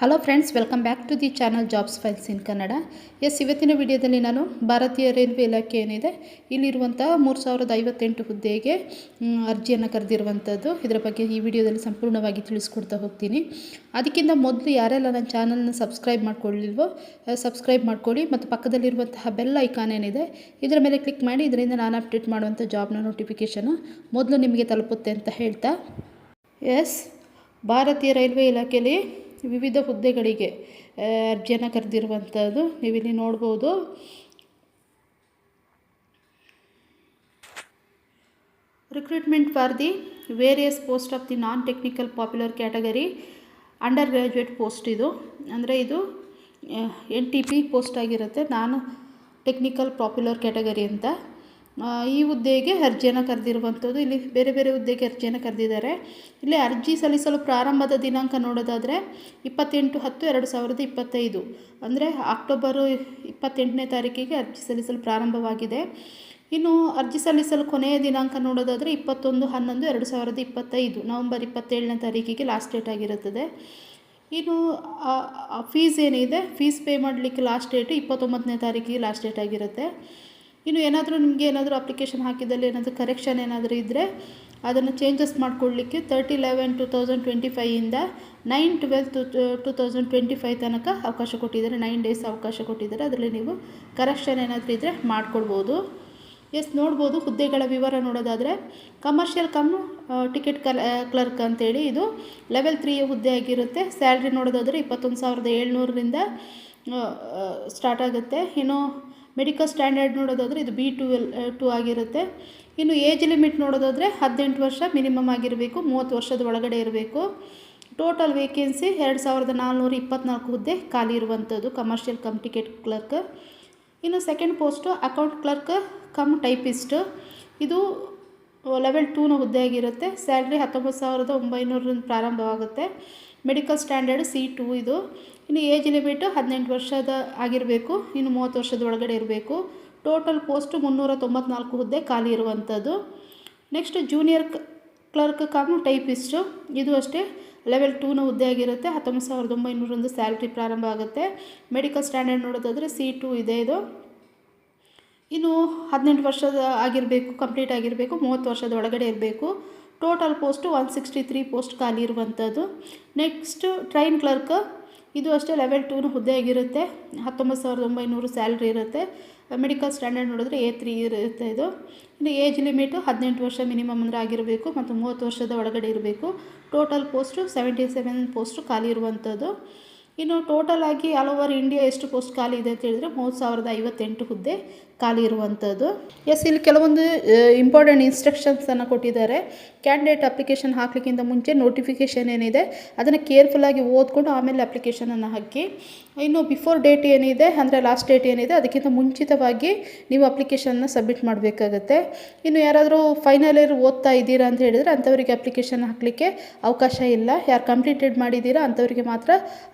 Hello friends welcome back to the channel jobs files in Kannada S ಇವತ್ತಿನ ವಿಡಿಯೋದಲ್ಲಿ ನಾನು ಭಾರತೀಯ ರೈಲ್ವೆ ಇಲಾಖೆ ಏನಿದೆ ಇಲ್ಲಿರುವಂಥ ಮೂರು ಸಾವಿರದ ಐವತ್ತೆಂಟು ಹುದ್ದೆಗೆ ಅರ್ಜಿಯನ್ನು ಕರೆದಿರುವಂಥದ್ದು ಇದರ ಬಗ್ಗೆ ಈ ವಿಡಿಯೋದಲ್ಲಿ ಸಂಪೂರ್ಣವಾಗಿ ತಿಳಿಸ್ಕೊಡ್ತಾ ಹೋಗ್ತೀನಿ. ಅದಕ್ಕಿಂತ ಮೊದಲು ಯಾರೆಲ್ಲ ನನ್ನ ಚಾನಲ್ನ ಸಬ್ಸ್ಕ್ರೈಬ್ ಮಾಡ್ಕೊಳ್ಳಿಲ್ವೋ ಸಬ್ಸ್ಕ್ರೈಬ್ ಮಾಡ್ಕೊಳ್ಳಿ. ಮತ್ತು ಪಕ್ಕದಲ್ಲಿರುವಂತಹ ಬೆಲ್ ಐಕಾನ್ ಏನಿದೆ, ಇದರ ಮೇಲೆ ಕ್ಲಿಕ್ ಮಾಡಿ, ಇದರಿಂದ ನಾನು ಅಪ್ಡೇಟ್ ಮಾಡುವಂಥ ಜಾಬ್ನ ನೋಟಿಫಿಕೇಷನ್ನು ಮೊದಲು ನಿಮಗೆ ತಲುಪುತ್ತೆ ಅಂತ ಹೇಳ್ತಾ. ಎಸ್ ಭಾರತೀಯ ರೈಲ್ವೆ ಇಲಾಖೆಯಲ್ಲಿ ವಿವಿಧ ಹುದ್ದೆಗಳಿಗೆ ಅರ್ಜಿಯನ್ನು ಕರೆದಿರುವಂಥದ್ದು ನೀವಿಲ್ಲಿ ನೋಡ್ಬೋದು. Recruitment for the various post of the non technical popular category under graduate post ಇದು. ಅಂದರೆ ಇದು ಎನ್ ಟಿ ಪಿ ಪೋಸ್ಟ್ ಆಗಿರುತ್ತೆ. ನಾನು ಟೆಕ್ನಿಕಲ್ ಪಾಪ್ಯುಲರ್ ಕ್ಯಾಟಗರಿ ಅಂತ. ಈ ಹುದ್ದೆಗೆ ಅರ್ಜಿಯನ್ನು ಕರೆದಿರುವಂಥದ್ದು. ಇಲ್ಲಿ ಬೇರೆ ಬೇರೆ ಹುದ್ದೆಗೆ ಅರ್ಜಿಯನ್ನು ಕರೆದಿದ್ದಾರೆ. ಇಲ್ಲಿ ಅರ್ಜಿ ಸಲ್ಲಿಸಲು ಪ್ರಾರಂಭದ ದಿನಾಂಕ ನೋಡೋದಾದರೆ ಇಪ್ಪತ್ತೆಂಟು ಹತ್ತು ಎರಡು ಸಾವಿರದ ಇಪ್ಪತ್ತೈದು. ಅಂದರೆ ಅಕ್ಟೋಬರು ಇಪ್ಪತ್ತೆಂಟನೇ ತಾರೀಕಿಗೆ ಅರ್ಜಿ ಸಲ್ಲಿಸಲು ಪ್ರಾರಂಭವಾಗಿದೆ. ಇನ್ನು ಅರ್ಜಿ ಸಲ್ಲಿಸಲು ಕೊನೆಯ ದಿನಾಂಕ ನೋಡೋದಾದರೆ ಇಪ್ಪತ್ತೊಂದು, ಹನ್ನೊಂದು, ಎರಡು ಸಾವಿರದ ಇಪ್ಪತ್ತೈದು. ನವಂಬರ್ ಇಪ್ಪತ್ತೇಳನೇ ತಾರೀಕಿಗೆ ಲಾಸ್ಟ್ ಡೇಟ್ ಆಗಿರುತ್ತದೆ. ಇನ್ನು ಫೀಸ್ ಏನಿದೆ? ಫೀಸ್ ಪೇ ಮಾಡಲಿಕ್ಕೆ ಲಾಸ್ಟ್ ಡೇಟು ಇಪ್ಪತ್ತೊಂಬತ್ತನೇ ತಾರೀಕಿಗೆ ಲಾಸ್ಟ್ ಡೇಟ್ ಆಗಿರುತ್ತೆ. ಇನ್ನು ಏನಾದರೂ ನಿಮಗೆ ಏನಾದರೂ ಅಪ್ಲಿಕೇಶನ್ ಹಾಕಿದಲ್ಲಿ ಏನಾದರೂ ಕರೆಕ್ಷನ್ ಏನಾದರೂ ಇದ್ದರೆ ಅದನ್ನು ಚೇಂಜಸ್ ಮಾಡ್ಕೊಳ್ಳಿಕ್ಕೆ thirty eleven two thousand twenty ಫೈಯಿಂದ nine twelve two thousand twenty five ತನಕ ಅವಕಾಶ ಕೊಟ್ಟಿದ್ದಾರೆ. ನೈನ್ ಡೇಸ್ ಅವಕಾಶ ಕೊಟ್ಟಿದ್ದಾರೆ. ಅದರಲ್ಲಿ ನೀವು ಕರೆಕ್ಷನ್ ಏನಾದರೂ ಇದ್ದರೆ ಮಾಡ್ಕೊಳ್ಬೋದು ಎಸ್, ನೋಡ್ಬೋದು. ಹುದ್ದೆಗಳ ವಿವರ ನೋಡೋದಾದರೆ ಕಮರ್ಷಿಯಲ್ ಕಮ್ ಟಿಕೆಟ್ ಕಲ್ ಕ್ಲರ್ಕ್ ಅಂತೇಳಿ ಇದು ಲೆವೆಲ್ ತ್ರೀಯ ಹುದ್ದೆ ಆಗಿರುತ್ತೆ. ಸ್ಯಾಲ್ರಿ ನೋಡೋದಾದರೆ ಇಪ್ಪತ್ತೊಂದು ಸಾವಿರದ ಏಳ್ನೂರರಿಂದ ಸ್ಟಾರ್ಟ್ ಆಗುತ್ತೆ. ಇನ್ನು ಮೆಡಿಕಲ್ ಸ್ಟ್ಯಾಂಡರ್ಡ್ ನೋಡೋದಾದರೆ ಇದು ಬಿ ಟು ಟು ಆಗಿರುತ್ತೆ. ಇನ್ನು ಏಜ್ ಲಿಮಿಟ್ ನೋಡೋದಾದರೆ ಹದಿನೆಂಟು ವರ್ಷ ಮಿನಿಮಮ್ ಆಗಿರಬೇಕು, ಮೂವತ್ತು ವರ್ಷದ ಒಳಗಡೆ ಇರಬೇಕು. ಟೋಟಲ್ ವೇಕೆನ್ಸಿ ಎರಡು ಸಾವಿರದ ನಾಲ್ನೂರ ಇಪ್ಪತ್ನಾಲ್ಕು ಹುದ್ದೆ ಖಾಲಿ ಇರುವಂಥದ್ದು, ಕಮರ್ಷಿಯಲ್ ಕಮ್ ಟಿಕೆಟ್ ಕ್ಲರ್ಕ್. ಇನ್ನು second post, account clerk cum typist. ಇದು ಲೆವೆಲ್ ಟೂನ ಹುದ್ದೆ ಆಗಿರುತ್ತೆ. ಸ್ಯಾಲ್ರಿ ಹತ್ತೊಂಬತ್ತು ಸಾವಿರದ ಒಂಬೈನೂರರಿಂದ ಪ್ರಾರಂಭವಾಗುತ್ತೆ. ಮೆಡಿಕಲ್ ಸ್ಟ್ಯಾಂಡರ್ಡ್ ಸಿ ಟು ಇದು. ಇನ್ನು ಏಜ್ ಲಿಮಿಟು ಹದಿನೆಂಟು ವರ್ಷದ ಆಗಿರಬೇಕು, ಇನ್ನು ಮೂವತ್ತು ವರ್ಷದ ಒಳಗಡೆ ಇರಬೇಕು. ಟೋಟಲ್ ಪೋಸ್ಟು ಮುನ್ನೂರ ತೊಂಬತ್ನಾಲ್ಕು ಹುದ್ದೆ ಖಾಲಿ ಇರುವಂಥದ್ದು. Next junior clerk cum typist ಇದು ಅಷ್ಟೇ ಲೆವೆಲ್ ಟೂನ ಹುದ್ದೆ ಆಗಿರುತ್ತೆ. ಹತ್ತೊಂಬತ್ತು ಸಾವಿರದ ಒಂಬೈನೂರೊಂದು ಸ್ಯಾಲ್ರಿ ಪ್ರಾರಂಭ ಆಗುತ್ತೆ. ಮೆಡಿಕಲ್ ಸ್ಟ್ಯಾಂಡರ್ಡ್ ನೋಡೋದಾದರೆ ಸಿ ಟು ಇದೆ ಇದು. ಇನ್ನು ಹದಿನೆಂಟು ವರ್ಷದ ಆಗಿರಬೇಕು ಕಂಪ್ಲೀಟ್ ಆಗಿರಬೇಕು, ಮೂವತ್ತು ವರ್ಷದ ಒಳಗಡೆ ಇರಬೇಕು. Total post one sixty three post ಖಾಲಿ ಇರುವಂಥದ್ದು. ನೆಕ್ಸ್ಟು ಟ್ರೈನ್ ಕ್ಲರ್ಕ್ ಇದು ಅಷ್ಟೇ ಲೆವೆಲ್ ಟೂನು ಹುದ್ದೆ ಆಗಿರುತ್ತೆ. ಹತ್ತೊಂಬತ್ತು ಸಾವಿರದ ಒಂಬೈನೂರು ಸ್ಯಾಲ್ರಿ ಇರುತ್ತೆ. ಮೆಡಿಕಲ್ ಸ್ಟ್ಯಾಂಡರ್ಡ್ ನೋಡಿದ್ರೆ ಎ ತ್ರೀ ಇರುತ್ತೆ ಇದು. ಇನ್ನು ಏಜ್ ಲಿಮಿಟು ಹದಿನೆಂಟು ವರ್ಷ ಮಿನಿಮಮ್ ಅಂದರೆ ಆಗಿರಬೇಕು ಮತ್ತು ಮೂವತ್ತು ವರ್ಷದ ಒಳಗಡೆ ಇರಬೇಕು. Total post seventy seven post ಖಾಲಿ ಇರುವಂಥದ್ದು ಇನ್ನು ಟೋಟಲ್ ಆಗಿ ಆಲ್ ಓವರ್ ಇಂಡಿಯಾ ಎಷ್ಟು ಪೋಸ್ಟ್ ಖಾಲಿ ಇದೆ ಅಂತ ಹೇಳಿದರೆ ಮೂರು ಸಾವಿರದ ಐವತ್ತೆಂಟು ಹುದ್ದೆ ಖಾಲಿ ಇರುವಂಥದ್ದು ಎಸ್ ಇಲ್ಲಿ ಕೆಲವೊಂದು ಇಂಪಾರ್ಟೆಂಟ್ ಇನ್ಸ್ಟ್ರಕ್ಷನ್ಸನ್ನು ಕೊಟ್ಟಿದ್ದಾರೆ. ಕ್ಯಾಂಡಿಡೇಟ್ ಅಪ್ಲಿಕೇಶನ್ ಹಾಕ್ಲಿಕ್ಕಿಂತ ಮುಂಚೆ ನೋಟಿಫಿಕೇಷನ್ ಏನಿದೆ, ಅದನ್ನು ಕೇರ್ಫುಲ್ಲಾಗಿ ಓದ್ಕೊಂಡು ಆಮೇಲೆ ಅಪ್ಲಿಕೇಶನನ್ನು ಹಾಕಿ. ಇನ್ನು ಬಿಫೋರ್ ಡೇಟ್ ಏನಿದೆ, ಅಂದರೆ ಲಾಸ್ಟ್ ಡೇಟ್ ಏನಿದೆ, ಅದಕ್ಕಿಂತ ಮುಂಚಿತವಾಗಿ ನೀವು ಅಪ್ಲಿಕೇಶನ್ನ ಸಬ್ಮಿಟ್ ಮಾಡಬೇಕಾಗತ್ತೆ. ಇನ್ನು ಯಾರಾದರೂ ಫೈನಲ್ ಇಯರ್ ಓದ್ತಾ ಇದ್ದೀರಾ ಅಂತ ಹೇಳಿದರೆ ಅಂಥವರಿಗೆ ಅಪ್ಲಿಕೇಶನ್ ಹಾಕಲಿಕ್ಕೆ ಅವಕಾಶ ಇಲ್ಲ. ಯಾರು ಕಂಪ್ಲೀಟೆಡ್ ಮಾಡಿದ್ದೀರಾ ಅಂಥವರಿಗೆ ಮಾತ್ರ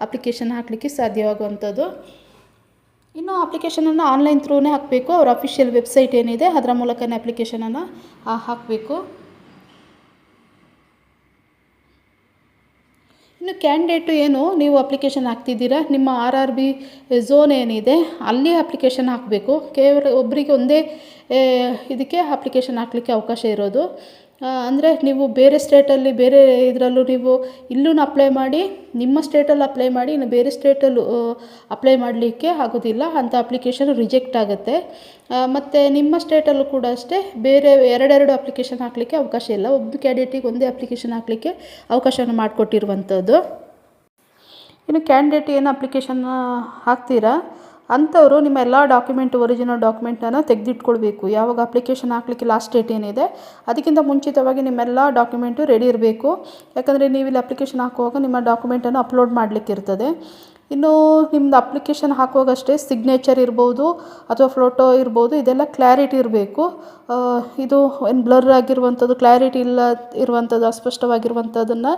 ಅಪ್ಲಿಕೇಶನ್ ಹಾಕಲಿಕ್ಕೆ ಸಾಧ್ಯವಾಗುವಂಥದ್ದು. ಇನ್ನು ಅಪ್ಲಿಕೇಶನನ್ನು ಆನ್ಲೈನ್ ಥ್ರೂನೇ ಹಾಕಬೇಕು. ಅವ್ರ ಅಫಿಷಿಯಲ್ ವೆಬ್ಸೈಟ್ ಏನಿದೆ, ಅದರ ಮೂಲಕನೇ ಅಪ್ಲಿಕೇಶನನ್ನು ಹಾಕಬೇಕು. ಇನ್ನು ಕ್ಯಾಂಡಿಡೇಟು ಏನು? ನೀವು ಅಪ್ಲಿಕೇಶನ್ ಹಾಕ್ತಿದ್ದೀರಾ? ನಿಮ್ಮ ಆರ್ ಆರ್ ಬಿ ಝೋನ್ ಏನಿದೆ, ಅಲ್ಲಿ ಅಪ್ಲಿಕೇಶನ್ ಹಾಕಬೇಕು. ಕೇವಲ ಒಬ್ಬರಿಗೆ ಒಂದೇ ಇದಕ್ಕೆ ಅಪ್ಲಿಕೇಶನ್ ಹಾಕಲಿಕ್ಕೆ ಅವಕಾಶ ಇರೋದು. ಅಂದರೆ ನೀವು ಬೇರೆ ಸ್ಟೇಟಲ್ಲಿ ಬೇರೆ ಇದರಲ್ಲೂ ನೀವು ಇಲ್ಲೂ ಅಪ್ಲೈ ಮಾಡಿ, ನಿಮ್ಮ ಸ್ಟೇಟಲ್ಲಿ ಅಪ್ಲೈ ಮಾಡಿ, ಇನ್ನು ಬೇರೆ ಸ್ಟೇಟಲ್ಲೂ ಅಪ್ಲೈ ಮಾಡಲಿಕ್ಕೆ ಆಗೋದಿಲ್ಲ ಅಂಥ ಅಪ್ಲಿಕೇಶನ್ ರಿಜೆಕ್ಟ್ ಆಗುತ್ತೆ. ಮತ್ತು ನಿಮ್ಮ ಸ್ಟೇಟಲ್ಲೂ ಕೂಡ ಅಷ್ಟೇ, ಬೇರೆ ಎರಡೆರಡು ಅಪ್ಲಿಕೇಶನ್ ಹಾಕಲಿಕ್ಕೆ ಅವಕಾಶ ಇಲ್ಲ. ಒಬ್ಬ ಕ್ಯಾಂಡಿಡೇಟಿಗೆ ಒಂದೇ ಅಪ್ಲಿಕೇಶನ್ ಹಾಕಲಿಕ್ಕೆ ಅವಕಾಶನ ಮಾಡಿಕೊಟ್ಟಿರುವಂಥದ್ದು. ಇನ್ನು ಕ್ಯಾಂಡಿಡೇಟ್ ಏನು ಅಪ್ಲಿಕೇಶನ್ ಹಾಕ್ತೀರಾ? ಅಂಥವರು ನಿಮ್ಮ ಎಲ್ಲ ಡಾಕ್ಯುಮೆಂಟ್ ಒರಿಜಿನಲ್ ಡಾಕ್ಯುಮೆಂಟನ್ನು ತೆಗೆದಿಟ್ಕೊಳ್ಬೇಕು. ಯಾವಾಗ ಅಪ್ಲಿಕೇಶನ್ ಹಾಕ್ಲಿಕ್ಕೆ ಲಾಸ್ಟ್ ಡೇಟ್ ಏನಿದೆ, ಅದಕ್ಕಿಂತ ಮುಂಚಿತವಾಗಿ ನಿಮ್ಮೆಲ್ಲ ಡಾಕ್ಯುಮೆಂಟು ರೆಡಿ ಇರಬೇಕು. ಯಾಕಂದರೆ ನೀವು ಇಲ್ಲಿ ಅಪ್ಲಿಕೇಶನ್ ಹಾಕುವಾಗ ನಿಮ್ಮ ಡಾಕ್ಯುಮೆಂಟನ್ನು ಅಪ್ಲೋಡ್ ಮಾಡಲಿಕ್ಕಿರ್ತದೆ ಇನ್ನು ನಿಮ್ಮದು ಅಪ್ಲಿಕೇಶನ್ ಹಾಕುವಾಗಷ್ಟೇ ಸಿಗ್ನೇಚರ್ ಇರ್ಬೋದು, ಅಥವಾ ಫೋಟೋ ಇರ್ಬೋದು, ಇದೆಲ್ಲ ಕ್ಲಾರಿಟಿ ಇರಬೇಕು. ಇದು ಏನು ಬ್ಲರ್ ಆಗಿರುವಂಥದ್ದು ಕ್ಲಾರಿಟಿ ಇಲ್ಲ ಇರುವಂಥದ್ದು, ಅಸ್ಪಷ್ಟವಾಗಿರುವಂಥದ್ದನ್ನು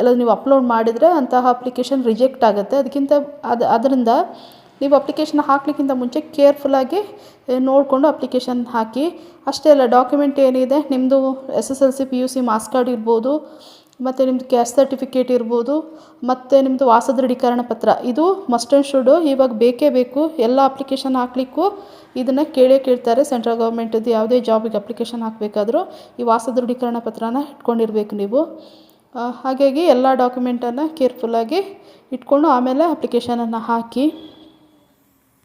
ಎಲ್ಲ ನೀವು ಅಪ್ಲೋಡ್ ಮಾಡಿದರೆ ಅಂತಹ ಅಪ್ಲಿಕೇಶನ್ ರಿಜೆಕ್ಟ್ ಆಗುತ್ತೆ. ಅದಕ್ಕಿಂತ ಅದು, ಅದರಿಂದ ನೀವು ಅಪ್ಲಿಕೇಶನ್ ಹಾಕ್ಲಿಕ್ಕಿಂತ ಮುಂಚೆ ಕೇರ್ಫುಲ್ಲಾಗಿ ನೋಡಿಕೊಂಡು ಅಪ್ಲಿಕೇಶನ್ ಹಾಕಿ. ಅಷ್ಟೇ ಅಲ್ಲ ಡಾಕ್ಯುಮೆಂಟ್ ಏನಿದೆ ನಿಮ್ಮದು S S L C P U C marks card ಇರ್ಬೋದು, ಮತ್ತು ನಿಮ್ಮದು ಕ್ಯಾಸ್ಟ್ ಸರ್ಟಿಫಿಕೇಟ್ ಇರ್ಬೋದು, ಮತ್ತು ನಿಮ್ಮದು ವಾಸ ದೃಢೀಕರಣ ಪತ್ರ. ಇದು ಮಸ್ಟ್ ಆ್ಯಂಡ್ ಶುಡು ಇವಾಗ ಬೇಕೇ ಬೇಕು. ಎಲ್ಲ ಅಪ್ಲಿಕೇಶನ್ ಹಾಕ್ಲಿಕ್ಕೂ ಇದನ್ನು ಕೇಳೇ ಕೇಳ್ತಾರೆ. ಸೆಂಟ್ರಲ್ ಗೌರ್ಮೆಂಟದ್ದು ಯಾವುದೇ ಜಾಬಿಗೆ ಅಪ್ಲಿಕೇಶನ್ ಹಾಕಬೇಕಾದ್ರೂ ಈ ವಾಸ ದೃಢೀಕರಣ ಪತ್ರನ ಇಟ್ಕೊಂಡಿರ್ಬೇಕು ನೀವು. ಹಾಗಾಗಿ ಎಲ್ಲ ಡಾಕ್ಯುಮೆಂಟನ್ನು ಕೇರ್ಫುಲ್ಲಾಗಿ ಇಟ್ಕೊಂಡು ಆಮೇಲೆ ಅಪ್ಲಿಕೇಶನನ್ನು ಹಾಕಿ.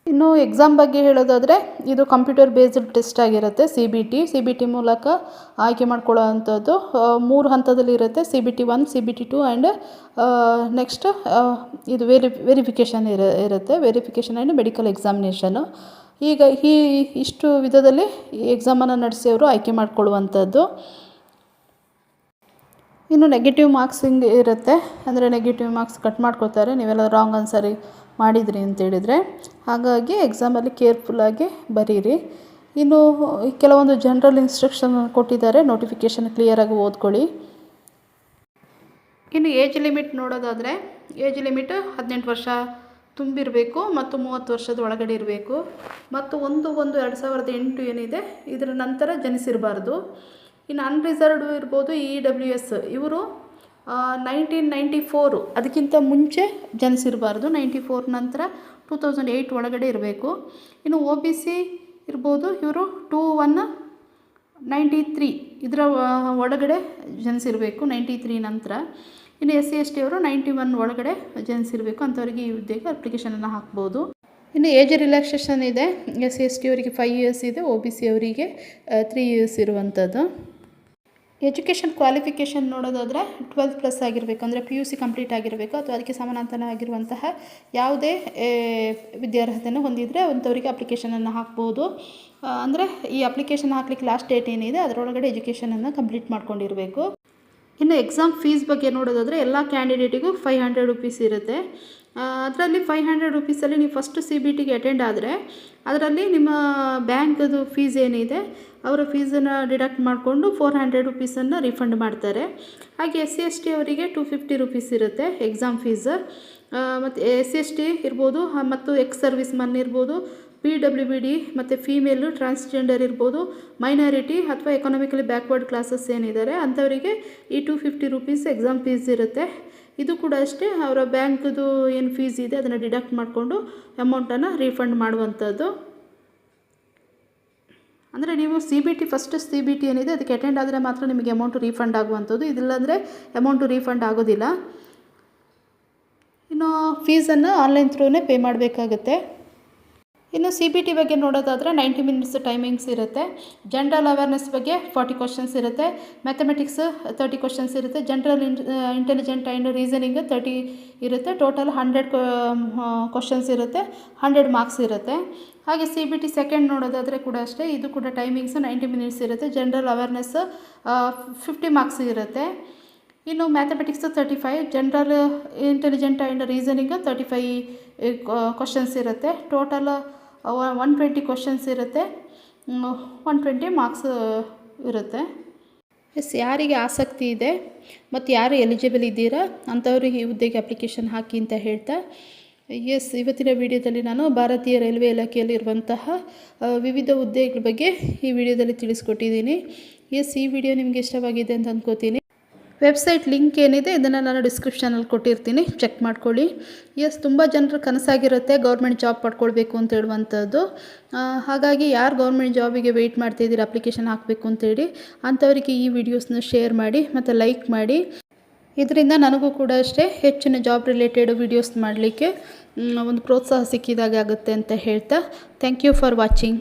ಇನ್ನು ಎಕ್ಸಾಮ್ ಬಗ್ಗೆ ಹೇಳೋದಾದರೆ, ಇದು ಕಂಪ್ಯೂಟರ್ ಬೇಸ್ಡ್ ಟೆಸ್ಟ್ ಆಗಿರುತ್ತೆ C B T C B T ಮೂಲಕ ಆಯ್ಕೆ ಮಾಡ್ಕೊಳ್ಳೋ ಅಂಥದ್ದು ಮೂರು ಹಂತದಲ್ಲಿ ಇರುತ್ತೆ C B T one C B T two and next ಇದು ವೆರಿ ವೆರಿಫಿಕೇಷನ್ ಇರ, ಇರುತ್ತೆ ವೆರಿಫಿಕೇಷನ್ ಆ್ಯಂಡ್ ಮೆಡಿಕಲ್ ಎಕ್ಸಾಮಿನೇಷನು ಈಗ ಈ, ಇಷ್ಟು ವಿಧದಲ್ಲಿ ಈ ಎಕ್ಸಾಮನ್ನು ನಡೆಸಿ ಅವರು ಆಯ್ಕೆ ಮಾಡಿಕೊಳ್ಳುವಂಥದ್ದು. ಇನ್ನು ನೆಗೆಟಿವ್ ಮಾರ್ಕ್ಸ್ ಹಿಂಗೆ ಇರುತ್ತೆ, ಅಂದರೆ ನೆಗೆಟಿವ್ ಮಾರ್ಕ್ಸ್ ಕಟ್ ಮಾಡ್ಕೊತಾರೆ ನೀವೆಲ್ಲ ರಾಂಗ್ ಆನ್ಸರಿ ಮಾಡಿದ್ರಿ ಅಂತೇಳಿದರೆ ಹಾಗಾಗಿ ಎಕ್ಸಾಮಲ್ಲಿ ಕೇರ್ಫುಲ್ಲಾಗಿ ಬರೀರಿ. ಇನ್ನು ಕೆಲವೊಂದು ಜನರಲ್ ಇನ್ಸ್ಟ್ರಕ್ಷನ್ ಕೊಟ್ಟಿದ್ದಾರೆ ನೋಟಿಫಿಕೇಶನ್ ಕ್ಲಿಯರಾಗಿ ಓದ್ಕೊಳ್ಳಿ. ಇನ್ನು ಏಜ್ ಲಿಮಿಟ್ ನೋಡೋದಾದರೆ ಏಜ್ ಲಿಮಿಟ್ ಹದಿನೆಂಟು ವರ್ಷ ತುಂಬಿರಬೇಕು ಮತ್ತು ಮೂವತ್ತು ವರ್ಷದ ಒಳಗಡೆ ಇರಬೇಕು. ಮತ್ತು ಒಂದು ಒಂದು ಎರಡು ಸಾವಿರದ ಎಂಟು ಏನಿದೆ, ಇದರ ನಂತರ ಜನಿಸಿರಬಾರ್ದು. ಇನ್ನು ಅನ್ರಿಸರ್ವ್ಡ್ ಇರ್ಬೋದು ಇ ಡಬ್ಲ್ಯೂ ಎಸ್ ಇವರು ನೈನ್ಟೀನ್ ನೈಂಟಿ ಫೋರು ಅದಕ್ಕಿಂತ ಮುಂಚೆ ಜನಿಸಿರಬಾರ್ದು. ನೈಂಟಿ ಫೋರ್ ನಂತರ ಟೂ ತೌಸಂಡ್ ಏಯ್ಟ್ ಒಳಗಡೆ ಇರಬೇಕು. ಇನ್ನು ಒ ಬಿ ಸಿ ಇರ್ಬೋದು. ಇವರು ಟೂ ಒನ್ ನೈಂಟಿ ತ್ರೀ ಇದರ ಒಳಗಡೆ ಜನಿಸಿರಬೇಕು. ನೈಂಟಿ ತ್ರೀ ನಂತರ. ಇನ್ನು ಎಸ್ ಸಿ ಎಸ್ ಟಿ ಅವರು ನೈಂಟಿ ಒನ್ ಒಳಗಡೆ ಜನಿಸಿರಬೇಕು. ಅಂಥವರಿಗೆ ಈ ಹುದ್ದೆಗೆ ಅಪ್ಲಿಕೇಶನನ್ನು ಹಾಕ್ಬೋದು. ಇನ್ನು ಏಜ್ ರಿಲ್ಯಾಕ್ಸೇಷನ್ ಇದೆ. ಎಸ್ ಸಿ ಎಸ್ ಟಿ ಅವರಿಗೆ ಫೈವ್ ಇಯರ್ಸ್ ಇದೆ. ಒ ಬಿ ಸಿ ಅವರಿಗೆ ತ್ರೀ ಇಯರ್ಸ್ ಇರುವಂಥದ್ದು. ಎಜುಕೇಷನ್ ಕ್ವಾಲಿಫಿಕೇಷನ್ ನೋಡೋದಾದರೆ ಟ್ವೆಲ್ತ್ ಪ್ಲಸ್ ಆಗಿರಬೇಕು, ಅಂದರೆ ಪಿ ಯು ಸಿ ಕಂಪ್ಲೀಟ್ ಆಗಿರಬೇಕು, ಅಥವಾ ಅದಕ್ಕೆ ಸಮಾನಾಂತರವಾಗಿರುವಂತಹ ಯಾವುದೇ ವಿದ್ಯಾರ್ಹತೆಯನ್ನು ಹೊಂದಿದರೆ ಅಂಥವರಿಗೆ ಅಪ್ಲಿಕೇಶನನ್ನು ಹಾಕ್ಬೋದು. ಅಂದರೆ ಈ ಅಪ್ಲಿಕೇಶನ್ ಹಾಕ್ಲಿಕ್ಕೆ ಲಾಸ್ಟ್ ಡೇಟ್ ಏನಿದೆ, ಅದರೊಳಗಡೆ ಎಜುಕೇಷನನ್ನು ಕಂಪ್ಲೀಟ್ ಮಾಡ್ಕೊಂಡಿರಬೇಕು. ಇನ್ನು ಎಕ್ಸಾಮ್ ಫೀಸ್ ಬಗ್ಗೆ ನೋಡೋದಾದರೆ ಎಲ್ಲ ಕ್ಯಾಂಡಿಡೇಟಿಗೂ ಫೈವ್ ಹಂಡ್ರೆಡ್ ರುಪೀಸ್ ಇರುತ್ತೆ. ಅದರಲ್ಲಿ ಫೈವ್ ಹಂಡ್ರೆಡ್ ರುಪೀಸಲ್ಲಿ ನೀವು ಫಸ್ಟ್ ಸಿ ಬಿ ಟಿಗೆ ಅಟೆಂಡ್ ಆದರೆ, ಅದರಲ್ಲಿ ನಿಮ್ಮ ಬ್ಯಾಂಕದು ಫೀಸ್ ಏನಿದೆ, ಅವರ ಫೀಸನ್ನು ಡಿಡಕ್ಟ್ ಮಾಡಿಕೊಂಡು ಫೋರ್ ಹಂಡ್ರೆಡ್ ರುಪೀಸನ್ನು ರಿಫಂಡ್ ಮಾಡ್ತಾರೆ. ಹಾಗೆ ಎಸ್ ಸಿ ಎಸ್ ಟಿ ಅವರಿಗೆ ಟು ಫಿಫ್ಟಿ ರುಪೀಸ್ ಇರುತ್ತೆ ಎಕ್ಸಾಮ್ ಫೀಸ್ ಮತ್ತು ಎಸ್ ಸಿ ಎಸ್ ಟಿ ಇರ್ಬೋದು ಮತ್ತು ಎಕ್ಸ್ ಸರ್ವಿಸ್ ಮನ್ ಇರ್ಬೋದು ಪಿ ಡಬ್ಲ್ಯೂ ಬಿ ಡಿ ಮತ್ತು ಫೀಮೇಲು ಟ್ರಾನ್ಸ್ಜೆಂಡರ್ ಇರ್ಬೋದು ಮೈನಾರಿಟಿ ಅಥವಾ ಎಕನಾಮಿಕಲಿ ಬ್ಯಾಕ್ವರ್ಡ್ ಕ್ಲಾಸಸ್ ಏನಿದ್ದಾರೆ, ಅಂಥವರಿಗೆ ಈ two fifty rupees exam fees ಇರುತ್ತೆ. ಇದು ಕೂಡ ಅಷ್ಟೇ, ಅವರ ಬ್ಯಾಂಕ್ದು ಏನು ಫೀಸ್ ಇದೆ ಅದನ್ನು ಡಿಡಕ್ಟ್ ಮಾಡಿಕೊಂಡು ಅಮೌಂಟನ್ನು ರೀಫಂಡ್ ಮಾಡುವಂಥದ್ದು. ಅಂದರೆ ನೀವು C B T first C B T ಏನಿದೆ ಅದಕ್ಕೆ ಅಟೆಂಡ್ ಆದರೆ ಮಾತ್ರ ನಿಮಗೆ ಅಮೌಂಟು ರೀಫಂಡ್ ಆಗುವಂಥದ್ದು. ಇದಿಲ್ಲಾಂದರೆ ಅಮೌಂಟು ರೀಫಂಡ್ ಆಗೋದಿಲ್ಲ. ಇನ್ನು ಫೀಸನ್ನು ಆನ್ಲೈನ್ ಥ್ರೂನೇ ಪೇ ಮಾಡಬೇಕಾಗುತ್ತೆ. ಇನ್ನು ಸಿ ಬಿ ಟಿ ಬಗ್ಗೆ ನೋಡೋದಾದರೆ ನೈಂಟಿ ಮಿನಿಟ್ಸ್ ಟೈಮಿಂಗ್ಸ್ ಇರುತ್ತೆ. ಜನರಲ್ ಅವೇರ್ನೆಸ್ ಬಗ್ಗೆ ಫಾರ್ಟಿ ಕ್ವಶನ್ಸ್ ಇರುತ್ತೆ. ಮ್ಯಾಥಮೆಟಿಕ್ಸ್ ತರ್ಟಿ ಕ್ವಶನ್ಸ್ ಇರುತ್ತೆ. General intelligent and reasoning thirty ಇರುತ್ತೆ. ಟೋಟಲ್ ಹಂಡ್ರೆಡ್ ಕ್ವಶನ್ಸ್ ಇರುತ್ತೆ. ಹಂಡ್ರೆಡ್ ಮಾರ್ಕ್ಸ್ ಇರುತ್ತೆ. ಹಾಗೆ ಸಿ ಬಿ ಟಿ ಸೆಕೆಂಡ್ ನೋಡೋದಾದರೆ ಕೂಡ ಅಷ್ಟೇ, ಇದು ಕೂಡ ಟೈಮಿಂಗ್ಸ್ ನೈಂಟಿ ಮಿನಿಟ್ಸ್ ಇರುತ್ತೆ. ಜನರಲ್ ಅವೇರ್ನೆಸ್ ಫಿಫ್ಟಿ ಮಾರ್ಕ್ಸ್ ಇರುತ್ತೆ. ಇನ್ನು mathematics thirty five general intelligent and reasoning thirty five questions ಇರುತ್ತೆ. ಟೋಟಲ್ ಒನ್ ಟ್ವೆಂಟಿ ಕ್ವಶನ್ಸ್ ಇರುತ್ತೆ. ಒನ್ ಟ್ವೆಂಟಿ ಮಾರ್ಕ್ಸ್ ಇರುತ್ತೆ. ಎಸ್, ಯಾರಿಗೆ ಆಸಕ್ತಿ ಇದೆ ಮತ್ತು ಯಾರು ಎಲಿಜಿಬಲ್ ಇದ್ದೀರಾ ಅಂಥವ್ರಿಗೆ ಈ ಹುದ್ದೆಗೆ ಅಪ್ಲಿಕೇಶನ್ ಹಾಕಿ ಅಂತ ಹೇಳ್ತಾ, ಎಸ್, ಇವತ್ತಿನ ವಿಡಿಯೋದಲ್ಲಿ ನಾನು ಭಾರತೀಯ ರೈಲ್ವೆ ಇಲಾಖೆಯಲ್ಲಿರುವಂತಹ ವಿವಿಧ ಹುದ್ದೆಗಳ ಬಗ್ಗೆ ಈ ವಿಡಿಯೋದಲ್ಲಿ ತಿಳಿಸ್ಕೊಟ್ಟಿದ್ದೀನಿ. ಎಸ್, ಈ ವಿಡಿಯೋ ನಿಮಗೆ ಇಷ್ಟವಾಗಿದೆ ಅಂತ ಅಂದ್ಕೋತೀನಿ ವೆಬ್ಸೈಟ್ ಲಿಂಕ್ ಏನಿದೆ, ಇದನ್ನು ನಾನು ಡಿಸ್ಕ್ರಿಪ್ಷನಲ್ಲಿ ಕೊಟ್ಟಿರ್ತೀನಿ. ಚೆಕ್ ಮಾಡ್ಕೊಳ್ಳಿ. ಎಸ್ ತುಂಬ ಜನರ ಕನಸಾಗಿರುತ್ತೆ ಗೌರ್ಮೆಂಟ್ ಜಾಬ್ ಪಡ್ಕೊಳ್ಬೇಕು ಅಂತ ಹೇಳುವಂಥದ್ದು. ಹಾಗಾಗಿ ಯಾರು ಗೌರ್ಮೆಂಟ್ ಜಾಬಿಗೆ ವೆಯ್ಟ್ ಮಾಡ್ತಾಯಿದ್ದೀರಿ ಅಪ್ಲಿಕೇಶನ್ ಹಾಕಬೇಕು ಅಂತೇಳಿ ಅಂಥವರಿಗೆ ಈ ವಿಡಿಯೋಸ್ನ ಶೇರ್ ಮಾಡಿ, ಮತ್ತು ಲೈಕ್ ಮಾಡಿ. ಇದರಿಂದ ನನಗೂ ಕೂಡ ಅಷ್ಟೇ ಹೆಚ್ಚಿನ ಜಾಬ್ ರಿಲೇಟೆಡ್ ವಿಡಿಯೋಸ್ ಮಾಡಲಿಕ್ಕೆ ಒಂದು ಪ್ರೋತ್ಸಾಹ ಸಿಕ್ಕಿದಾಗೆ ಆಗುತ್ತೆ ಅಂತ ಹೇಳ್ತಾ ಥ್ಯಾಂಕ್ ಯು ಫಾರ್ ವಾಚಿಂಗ್